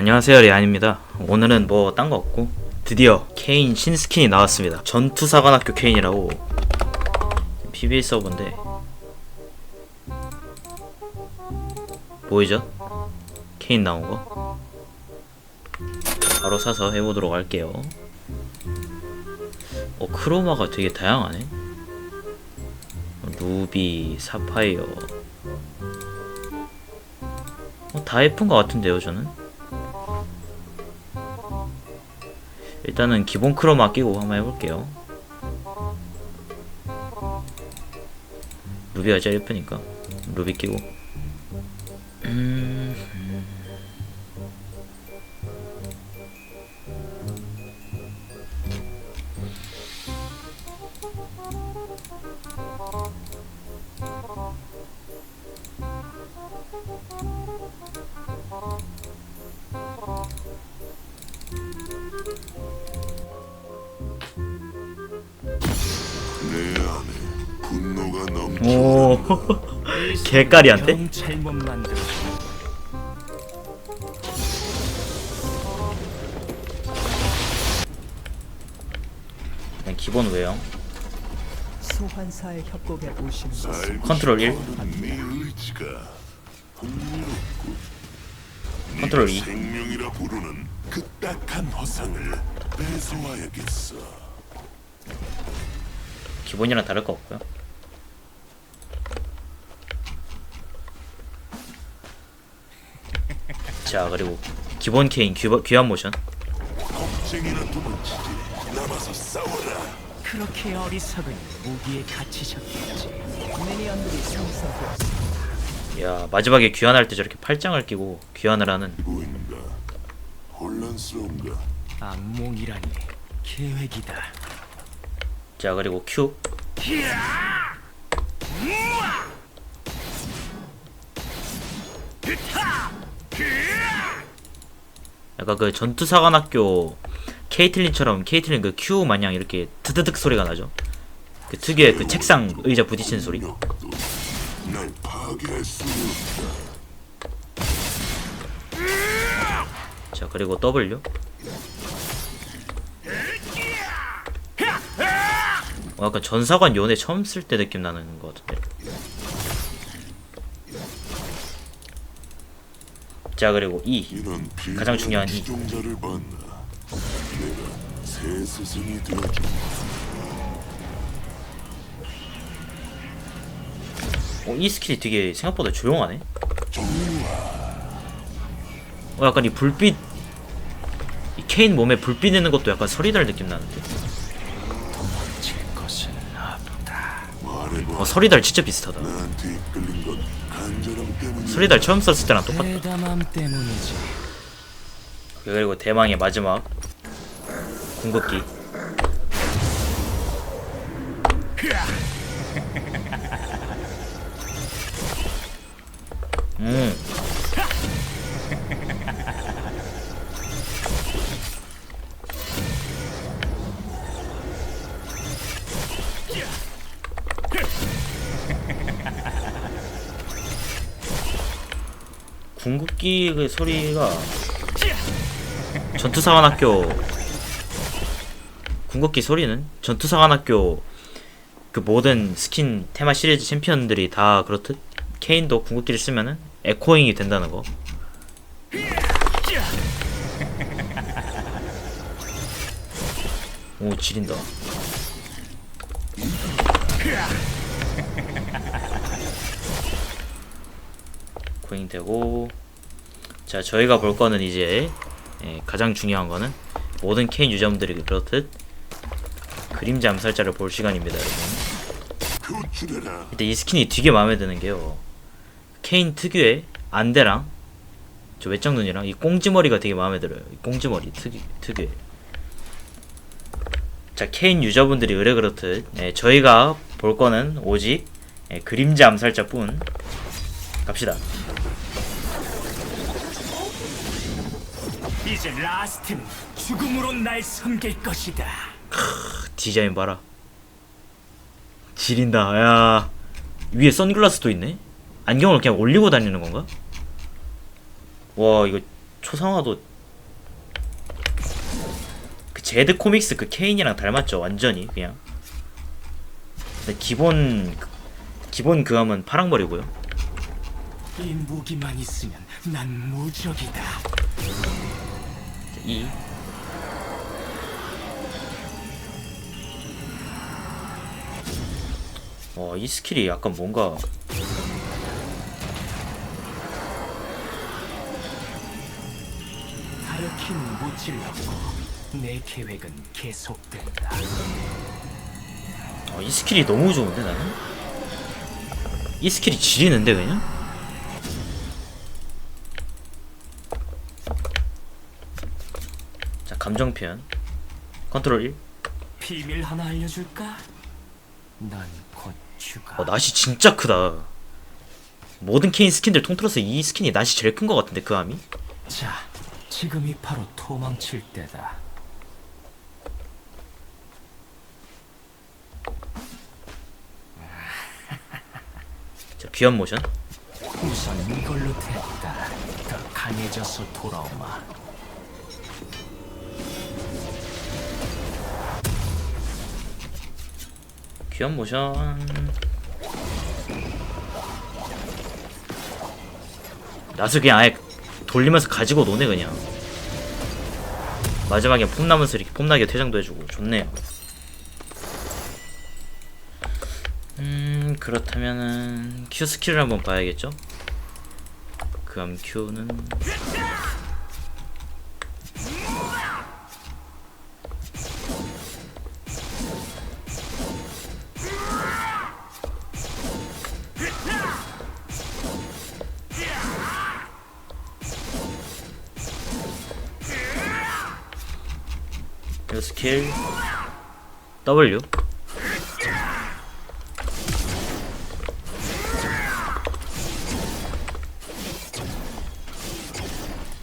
안녕하세요 리안입니다. 오늘은 뭐 딴 거 없고 드디어 케인 신스킨이 나왔습니다. 전투사관학교 케인이라고. PBA 서버인데. 보이죠? 케인 나온 거? 바로 사서 해보도록 할게요. 어 크로마가 되게 다양하네. 루비, 사파이어. 어, 다 예쁜 것 같은데요 저는 일단은 기본 크로마 끼고 한번 해볼게요. 루비가 제일 예쁘니까. 루비 끼고 개까리한테? 그냥 기본 외형. 소환사의 협곡에 오신 것을 컨트롤 1 싶어하는 네 의지가 흥미롭고 컨트롤 네가 2 생명이라 부르는 그 딱한 허상을 뺏어와야겠어. 기본이랑 다를 거 없고요 자 그리고 기본 케인 귀, 귀한 모션. 겁쟁이나 도망치지. 남아서 싸워라. 그렇게 어리석은 무기에 갇히셨겠지. 미니언들이 생성되었습니다. 야 마지막에 귀환할 때 저렇게 팔짱을 끼고 귀환을 하는. 보인가? 혼란스러운가? 악몽이라니 계획이다. 자 그리고 Q 약간 그 전투사관학교 케이틀린처럼 케이틀린 그 Q 마냥 이렇게 드드득 소리가 나죠? 그 특유의 그 책상 의자 부딪히는 소리. 자 그리고 W. 어, 약간 전사관 요네 처음 쓸 때 느낌 나는 것 같은데 자 그리고 이런 가장 중요한 이. 어, 이 스킬이 되게 생각보다 조용하네. 어 약간 이 불빛 이 케인 몸에 불빛 내는 것도 약간 서리달 느낌 나는데. 어 서리달 진짜 비슷하다. 서리달 처음 썼을 때랑 똑같다 대담함 때문이지. 그리고 대망의 마지막 궁극기 음 궁극기 그 소리가 전투사관학교 궁극기 소리는 전투사관학교 그 모든 스킨 테마 시리즈 챔피언들이 다 그렇듯 케인도 궁극기를 쓰면은 에코잉이 된다는 거. 오 지린다. 코잉 되고 자 저희가 볼 거는 이제 예, 가장 중요한 거는 모든 케인 유저분들이 그렇듯 그림자 암살자를 볼 시간입니다 여러분. 일단 이 스킨이 되게 마음에 드는 게요. 케인 특유의 안대랑 저 외적 눈이랑 이 꽁지머리가 되게 마음에 들어요. 이 꽁지머리 특유, 특유의. 자 케인 유저분들이 의뢰 그렇듯 예, 저희가 볼 거는 오직 예, 그림자 암살자뿐 갑시다. 이제 라스트는 죽음으로 날 섬길 것이다. 디자인 봐라. 지린다. 야 위에 선글라스도 있네? 안경을 그냥 올리고 다니는 건가? 와 이거 초상화도. 제드 코믹스 그 케인이랑 닮았죠 완전히 그냥. 근데 기본 기본 그 함은 파랑머리고요 이 무기만 있으면 난 무적이다. 이 어, 이 스킬이 약간 뭔가 다르킨 못 질렀고 내 계획은 계속된다. 어, 이 스킬이 너무 좋은데 나는 이 스킬이 지리는데 그냥 감정 표현 컨트롤 1 비밀 하나 알려줄까? 넌곧 죽어. 어, 낫이 진짜 크다 모든 케인 스킨들 통틀어서 이 스킨이 낫이 제일 큰 것 같은데 그 함이 자, 지금이 바로 도망칠 때다. 자 비연 모션 우선 이걸로 됐다. 더 강해져서 돌아오마. 귀염 모션. 낫을 그냥 아예 돌리면서 가지고 노네 그냥. 마지막에 폼나면서 이렇게 폼나게 퇴장도 해주고. 좋네요. 음 그렇다면은 Q 스킬을 한번 봐야겠죠? 그럼 Q는 W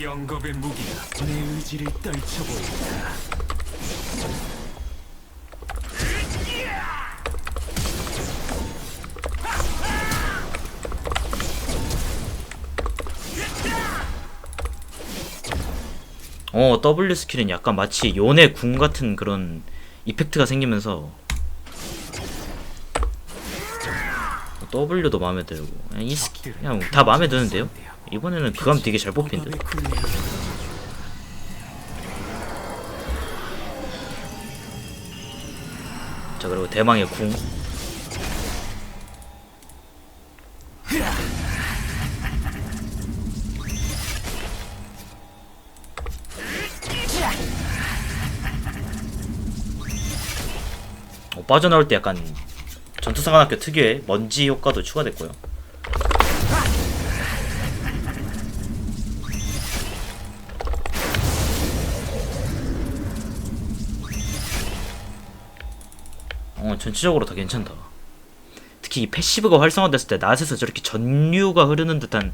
영겁의 무기가 내 의지를 떨쳐보인다. 어 W 스킬은 약간 마치 요네 궁 같은 그런 이펙트가 생기면서 W도 마음에 들고 이 스킬 그냥 다 마음에 드는데요? 이번에는 그감 되게 잘 뽑힌 듯 자 그리고 대망의 궁 빠져나올 때 약간 전투사관학교 특유의 먼지 효과도 추가됐고요. 어 전체적으로 다 괜찮다. 특히 이 패시브가 활성화됐을 때 낫에서 저렇게 전류가 흐르는 듯한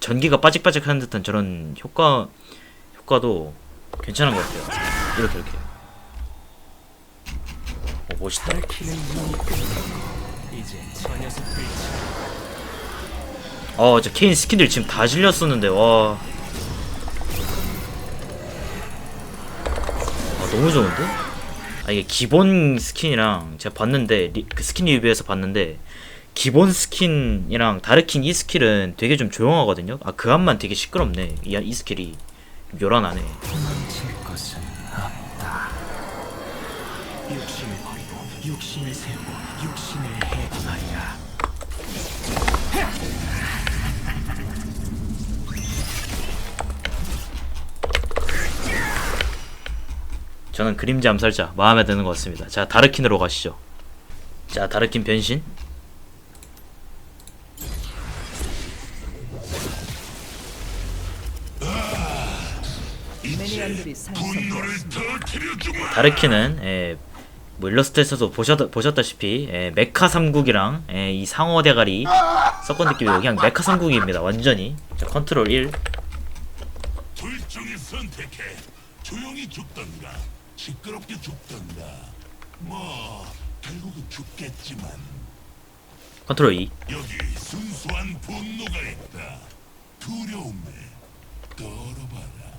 전기가 빠직빠직하는 듯한 저런 효과 효과도 괜찮은 것 같아요. 이렇게 이렇게. 어 멋있다 끝났고 이제 저 어, 저 케인 스킨들 지금 다 질렸었는데, 와. 아, 너무 좋은데? 아, 이게 기본 스킨이랑 제가 봤는데, 리, 그 스킨 리뷰에서 봤는데, 기본 스킨이랑 다르킨 이 스킬은 되게 좀 조용하거든요? 아, 그 한만 되게 시끄럽네. 이, 이 스킬이. 요란하네. 도망칠 것은 없다. 육신을 버리고 육신을 세우고 육신을 해방하리라. 저는 그림자 암살자 마음에 드는 것 같습니다. 자, 다르킨으로 가시죠. 자, 다르킨 변신. 다르키는 예, 뭐 일러스트에서도 보셨, 보셨다시피 예, 메카 삼국이랑 예, 이 상어 대가리 섞은 느낌이고 그냥 메카 삼국입니다 완전히 자 컨트롤 1 둘 중에 선택해. 조용히 죽던가, 시끄럽게 죽던가. 뭐 결국은 죽겠지만 컨트롤 2 여기 순수한 분노가 있다. 두려움에 떨어봐라.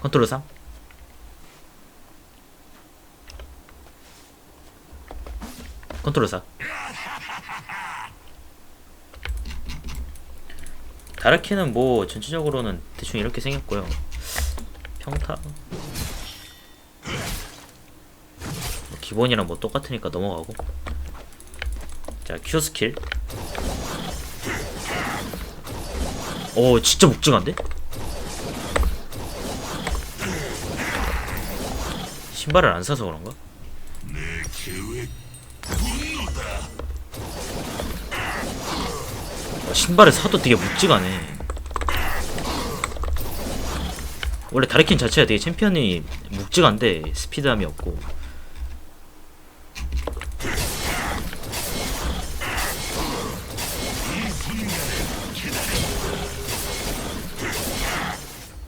컨트롤 3 컨트롤 4 다르키는 뭐 전체적으로는 대충 이렇게 생겼고요. 평타. 뭐 기본이랑 뭐 똑같으니까 넘어가고. 자 Q 스킬. 오 진짜 묵직한데? 신발을 안 사서 그런가? 신발을 사도 되게 묵직하네. 원래 다르킨 자체가 되게 챔피언이 묵직한데 스피드함이 없고.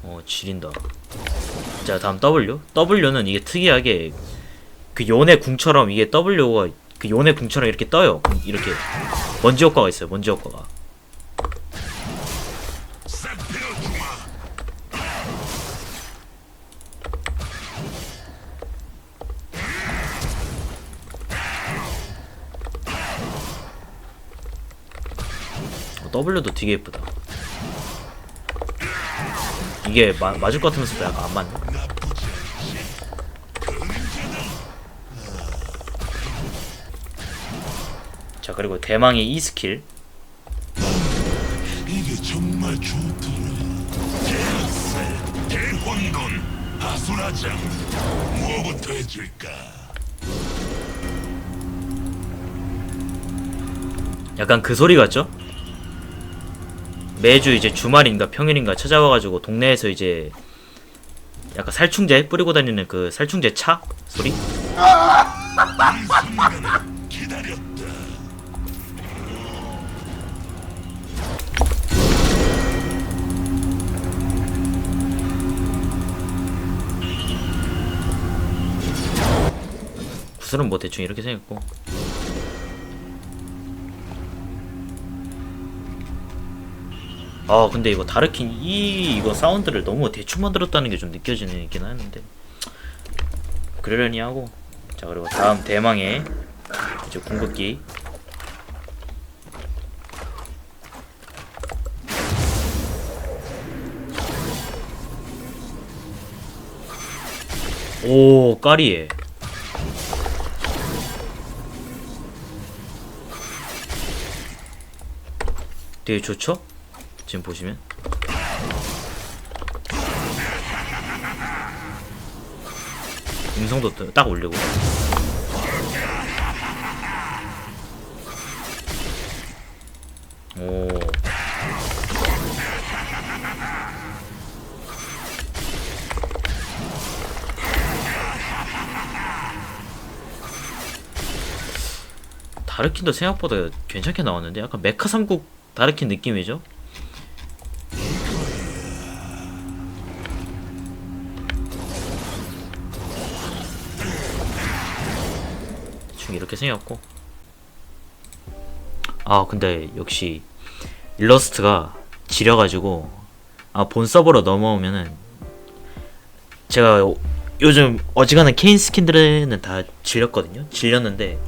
어 지린다. 자 다음 W. W는 이게 특이하게 그 요네 궁처럼 이게 W가 그 요네 궁처럼 이렇게 떠요. 이렇게 먼지 효과가 있어요. 먼지 효과가. W도 되게 예쁘다. 이게 마, 맞을 것 같으면서도 약간 안 맞네. 자 그리고 대망의 E 스킬 하수라장, 뭐부터 해줄까? 약간 그 소리 같죠? 매주 이제 주말인가 평일인가 찾아와가지고 동네에서 이제 약간 살충제 뿌리고 다니는 그 살충제 차 소리? 구슬은 뭐 대충 이렇게 생겼고 아 근데 이거 다르킨 이 이거 사운드를 너무 대충 만들었다는 게 좀 느껴지긴 하는데. 그러려니 하고. 자 그리고 다음 대망의 이제 궁극기. 오 까리에. 되게 좋죠? 지금 보시면. 음성도 뜨- 딱 올리고. 오. 다르킨도 생각보다 괜찮게 나왔는데 약간 메카 삼국 다르킨 느낌이죠? 이렇게 생겼고. 아 근데 역시 일러스트가 지려가지고 아 본 서버로 넘어오면은 제가 요- 요즘 어지간한 케인 스킨들은 다 질렸거든요. 질렸는데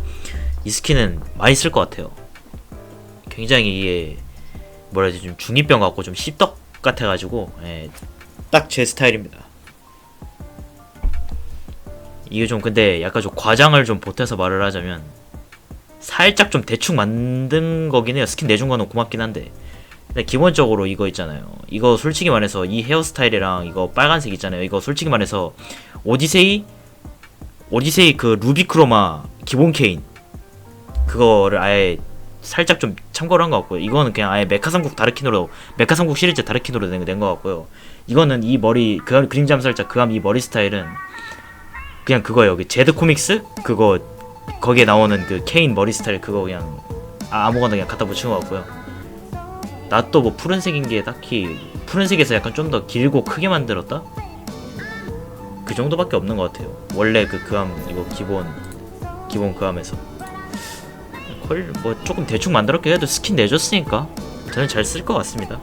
이 스킨은 많이 쓸 것 같아요. 굉장히 이게 뭐라 해야 되지? 좀 중이병 같고 좀 씹덕 같아가지고 예, 딱 제 스타일입니다 이게 좀 근데 약간 좀 과장을 좀 보태서 말을 하자면 살짝 좀 대충 만든 거긴 해요. 스킨 내준 거는 고맙긴 한데. 근데 기본적으로 이거 있잖아요. 이거 솔직히 말해서 이 헤어스타일이랑 이거 빨간색 있잖아요. 이거 솔직히 말해서 오디세이 오디세이 그 루비크로마 기본 케인 그거를 아예 살짝 좀 참고를 한 것 같고요. 이거는 그냥 아예 메카 삼국 다르킨으로 메카 삼국 시리즈 다르킨으로 낸것 같고요. 이거는 이 머리 그 그림자 암살자 그함 이 머리 스타일은 그냥 그거예요. 그 제드 코믹스 그거 거기에 나오는 그 케인 머리 스타일 그거 그냥 아, 아무거나 그냥 갖다 붙인 것 같고요. 나 또 뭐 푸른색인 게 딱히 푸른색에서 약간 좀 더 길고 크게 만들었다? 그 정도밖에 없는 것 같아요. 원래 그 그함 이거 기본 기본 그함에서 걸 뭐 조금 대충 만들었게 해도 스킨 내줬으니까 저는 잘 쓸 것 같습니다.